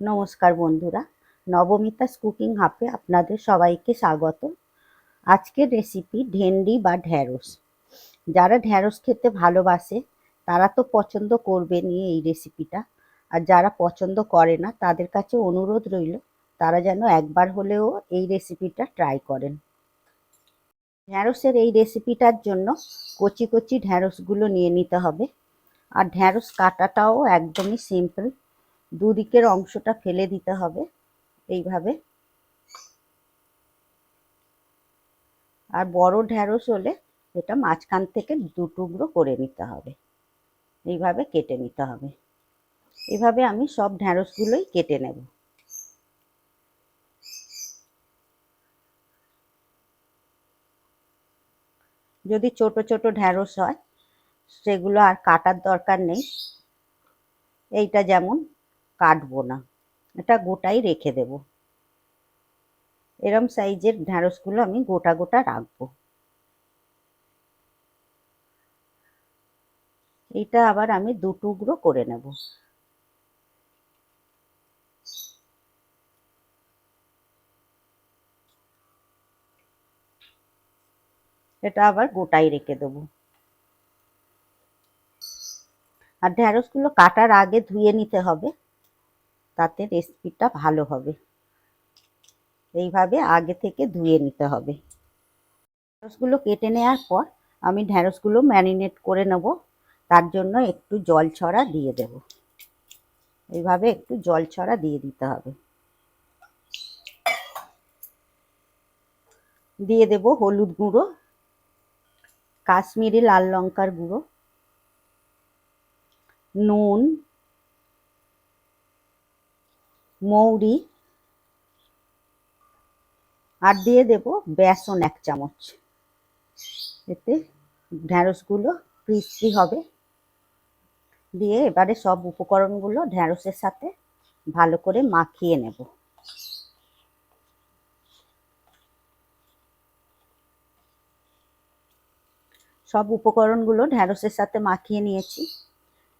নমস্কার বন্ধুরা, নবমিতাস কুকিং হাফে আপনাদের সবাইকে স্বাগত। আজকের রেসিপি ভেন্ডি বা ঢ্যাঁড়স যারা ঢ্যাঁড়স খেতে ভালোবাসে, তারা তো পছন্দ করবে নিয়ে এই রেসিপিটা আর যারা পছন্দ করে না, তাদের কাছে অনুরোধ রইল, তারা যেন একবার হলেও এই রেসিপিটা ট্রাই করেন। ঢ্যাঁড়সের এই রেসিপিটার জন্য কচি কচি ঢ্যাঁড়সগুলো নিয়ে নিতে হবে। আর ঢ্যাঁড়স কাটাটাও একদমই সিম্পল দুদিকের অংশটা ফেলে দিতে হবে এইভাবে। আর বড় ঢ্যাঁড়স হলে এটা মাঝখান থেকে দু টুকরো করে নিতে হবে। এইভাবে কেটে নিতে হবে। এভাবে আমি সব ঢ্যাঁড়সগুলোই কেটে নেব। যদি ছোট ছোট ঢ্যাঁড়স হয়, সেগুলো আর কাটার দরকার নেই। এইটা যেমন কাটবো না। এটা গোটাই রেখে দেব। এরম সাইজের ঢ্যাঁড়সগুলো আমি গোটা গোটা রাখব। এইটা আবার আমি দু টুকরো করে নেব। এটা আবার গোটাই রেখে দেবো। আর ঢ্যাঁড়সগুলো কাটার আগে ধুয়ে নিতে হবে। তাতে রেসিপিটা ভালো হবে। এইভাবে আগে থেকে ধুয়ে নিতে হবে। ঢ্যাঁড়সগুলো কেটে নেওয়ার পর আমি ঢ্যাঁড়সগুলো ম্যারিনেট করে নেব। তার জন্য একটু জল ছড়া দিয়ে দেব। এইভাবে একটু জল ছড়া দিয়ে দিতে হবে। দিয়ে দেব হলুদ গুঁড়ো, কাশ্মীরি লাল লঙ্কার গুঁড়ো, নুন মৌরি আর দিয়ে দেব বেসন এক চামচ। এতে ঢ্যাঁড়সগুলো ক্রিস্পি হবে। দিয়ে এবারে সব উপকরণগুলো ঢ্যাঁড়সের সাথে ভালো করে মাখিয়ে নেব। সব উপকরণগুলো ঢ্যাঁড়সের সাথে মাখিয়ে নিয়েছি।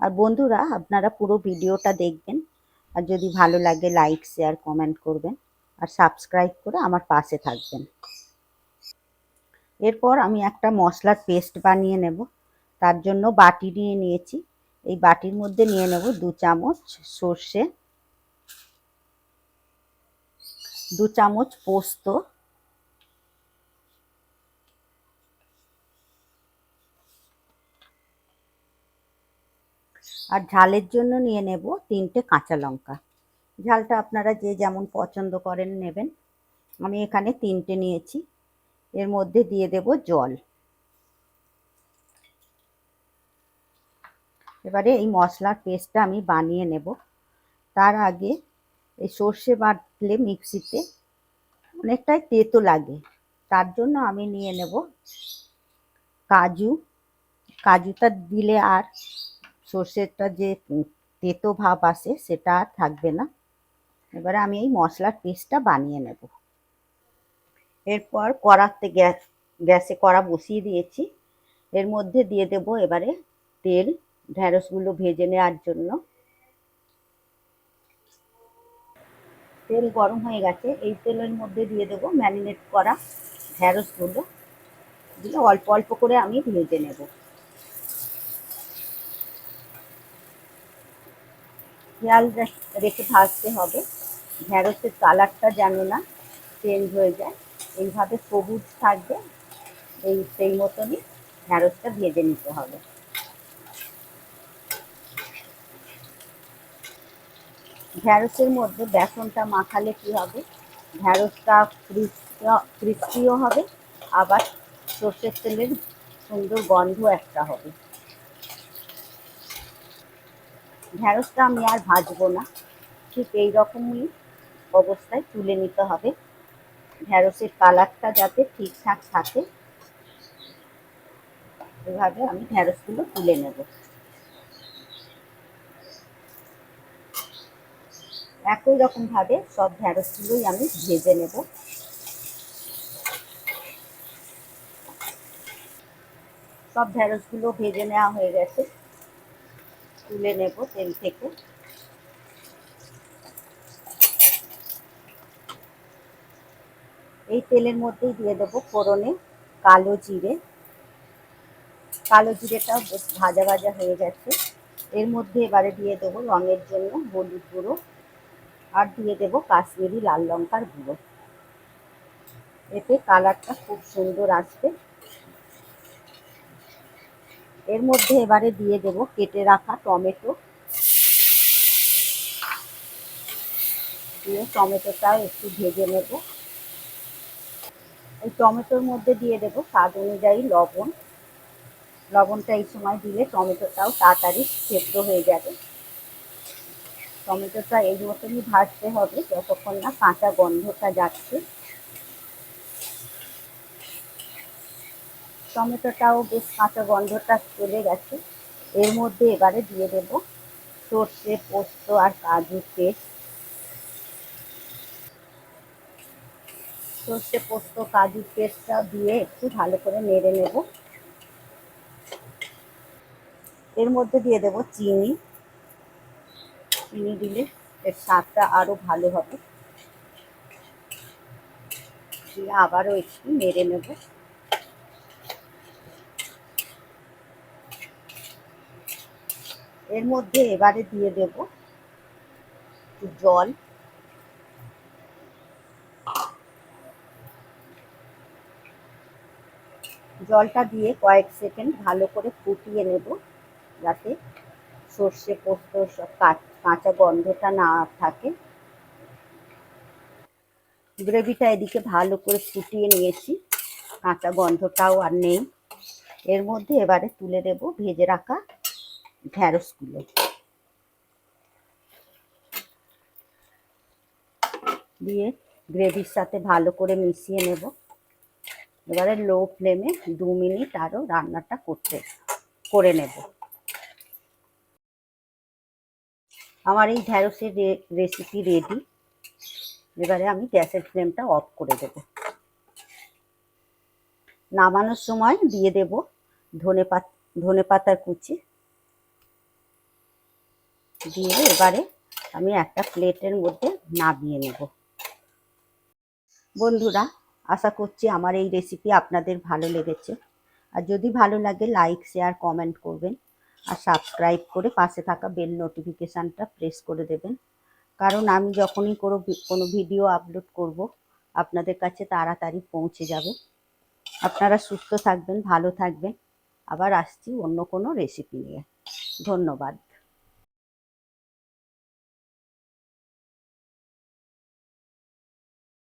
আর বন্ধুরা, আপনারা পুরো ভিডিওটা দেখবেন। আর যদি ভালো লাগে লাইক শেয়ার কমেন্ট করবেন আর সাবস্ক্রাইব করে আমার পাশে থাকবেন। এরপর আমি একটা মশলার পেস্ট বানিয়ে নেব। তার জন্য বাটি নিয়ে নিয়েছি। এই বাটির মধ্যে নিয়ে নেব দু চামচ সর্ষে, দু চামচ পোস্ত আর ঝালের জন্য নিয়ে নেব তিনটে কাঁচা লঙ্কা। ঝালটা আপনারা যে যেমন পছন্দ করেন নেবেন। আমি এখানে তিনটে নিয়েছি। এর মধ্যে দিয়ে দেব জল। এবারে এই মশলার পেস্টটা আমি বানিয়ে নেব। তার আগে এই সর্ষে বাটলে মিক্সিতে অনেকটাই তেতো লাগে। তার জন্য আমি নিয়ে নেব কাজু। কাজুটা দিলে আর সর্ষেটা যে তেতো ভাব আসে সেটা আর থাকবে না। এবারে আমি এই মশলার পেস্টটা বানিয়ে নেব। এরপর কড়াতে গ্যাস গ্যাসে কড়া বসিয়ে দিয়েছি। এর মধ্যে দিয়ে দেব এবারে তেল ঢ্যাঁড়সগুলো ভেজে নেওয়ার জন্য। তেল গরম হয়ে গেছে। এই তেলের মধ্যে দিয়ে দেব ম্যারিনেট করা ঢ্যাঁড়সগুলো দিয়ে অল্প অল্প করে আমি ভেজে নেব। খেয়াল রেখে ভাজতে হবে। ঢ্যাঁড়সের কালারটা যেন না চেঞ্জ হয়ে যায়। এইভাবে সবুজ থাকবে। এই সেই মতনই ঢ্যাঁড়সটা ভেজে নিতে হবে। ঢ্যাঁড়সের মধ্যে বেসনটা মাখালে কি হবে? ঢ্যাঁড়সটা ক্রিস্পিও হবে। আবার সর্ষের তেলের সুন্দর গন্ধ একটা হবে। ঢ্যাঁড়সটা আমি আর ভাজবো না। ঠিক এই রকমই অবস্থায় তুলে নিতে হবে। ঢ্যাঁড়সের কালারটা যাতে ঠিকঠাক থাকে, এভাবে আমি ঢ্যাঁড়সগুলো তুলে নেব। একই রকমভাবে সব ঢ্যাঁড়সগুলোই আমি ভেজে নেব। সব ঢ্যাঁড়সগুলো ভেজে নেওয়া হয়ে গেছে। তুলে নেব তেল থেকে। এই তেলের মধ্যেই দিয়ে দেবো ফোড়নে কালো জিরে। কালো জিরেটা বেশ ভাজা ভাজা হয়ে গেছে। এর মধ্যে এবারে দিয়ে দেবো রঙের জন্য হলুদ গুঁড়ো আর দিয়ে দেব কাশ্মীরি লাল লঙ্কার গুঁড়ো। এতে কালারটা খুব সুন্দর আসবে। এর মধ্যে এবারে দিয়ে দেবো কেটে রাখা টমেটো। দিয়ে টমেটোটাও একটু ভেজে নেব। এই টমেটোর মধ্যে দিয়ে দেবো স্বাদ অনুযায়ী লবণ। লবণটা এই সময় দিলে টমেটোটাও তাড়াতাড়ি সেদ্ধ হয়ে যাবে। টমেটোটা এই মতনই ভাজতে হবে, যতক্ষণ না কাঁচা গন্ধটা যাচ্ছে। টমেটোটাও বেশ কাঁচা গন্ধটা চলে গেছে। এর মধ্যে এবারে দিয়ে দেব সর্ষে, পোস্ত আর কাজু পেস্ট। সর্ষে, পোস্ত, কাজু পেস্টটা দিয়ে একটু ভালো করে নেড়ে নেব। এর মধ্যে দিয়ে দেব চিনি। চিনি দিলে এর স্বাদটা আরও ভালো হবে। আবারও একটু নেড়ে নেব। এর মধ্যে এবারে দিয়ে দেব একটু জল। জলটা দিয়ে কয়েক সেকেন্ড ভালো করে ফুটিয়ে নেব যাতে সর্ষে পোস্ত সব কাঁচা গন্ধটা না থাকে। গ্রেভিটা এদিকে ভালো করে ফুটিয়ে নিয়েছি, কাঁচা গন্ধটাও আর নেই। এর মধ্যে এবারে তুলে দেব ভেজে রাখা ঢ্যাঁড়সগুলো দিয়ে গ্রেভির সাথে ভালো করে মিশিয়ে নেব। এবারে লো ফ্লেমে দু মিনিট আরও রান্নাটা করতে, করে নেব। আমার এই ঢ্যাঁড়সের রেসিপি রেডি এবারে আমি গ্যাসের ফ্লেমটা অফ করে দেব। নামানোর সময় দিয়ে দেব ধনে পাত ধনে পাতার কুচি। দিয়ে এবারে আমি একটা প্লেটের মধ্যে নামিয়ে নেব। বন্ধুরা, আশা করছি আমার এই রেসিপি আপনাদের ভালো লেগেছে। আর যদি ভালো লাগে লাইক শেয়ার কমেন্ট করবেন। আর সাবস্ক্রাইব করে পাশে থাকা বেল নোটিফিকেশানটা প্রেস করে দেবেন। কারণ আমি যখনই কোনো কোনো ভিডিও আপলোড করব, আপনাদের কাছে তাড়াতাড়ি পৌঁছে যাবে। আপনারা সুস্থ থাকবেন, ভালো থাকবেন। আবার আসছি অন্য কোনো রেসিপি নিয়ে। ধন্যবাদ।